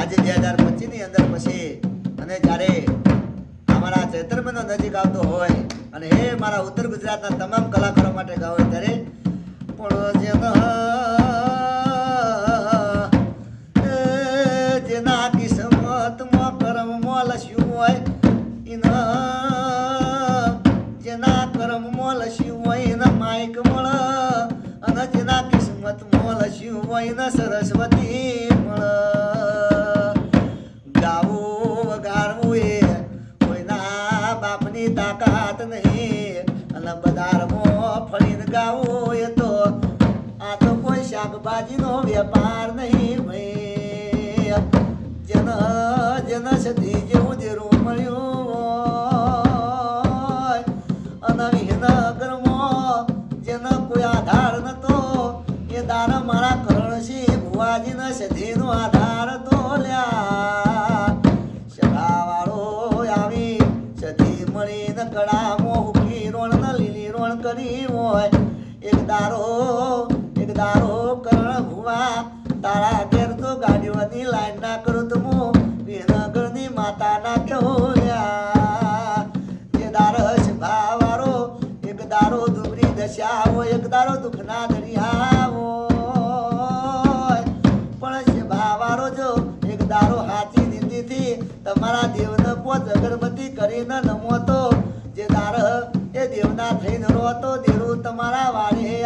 આજે બે હજાર પચીસની અંદર પછી અને જ્યારે અમારા ચૈત્ર મહિનો નજીક આવતો હોય અને હે મારા ઉત્તર ગુજરાતના તમામ કલાકારો માટે ગાવ હોય ત્યારે પણ જેના એ જેના કિસ્મતમાં કર્મમાં લસ્યું હોય એના જેના કર્મમાં લસ્યું હોય એના માઇક મળે અને જેના કિસ્મતમાં લસ્યું હોય એના સરસ્વતી મળે બજારમાં ફળીને ગાવો એ તો. આ તો કોઈ શાકભાજીનો વેપાર નહીં ભાઈ. જન જન સદી જેવું જેરું મળ્યું અને વિહનગરમાં જેનો કોઈ આધાર નતો. એ દાર મારા કરણસિંહ ભુવાજીના સધીનો આધાર તો લ્યા. સડાવાળો આવી સધી મળીને કડામાં હુકી રોણ ને રોણ કરી હોય. એક દારો એક દારો કરણ ભુવા. તારા ઘેર તો ગાડીઓની લાઈન ના કરું તો હું વિહનગરની માતાના કેવો લ્યા એ દારસ ભાવારો, એક દારો દુબરી દશા હોય, એક દારો દુઃખના દરિયા હોય. પણ છે ભાવારો જો એક દારો હાચી દીધી તમારા દેવને પોત અગરબત્તી કરીને નમો તો રોતો દેરું તમારા વારે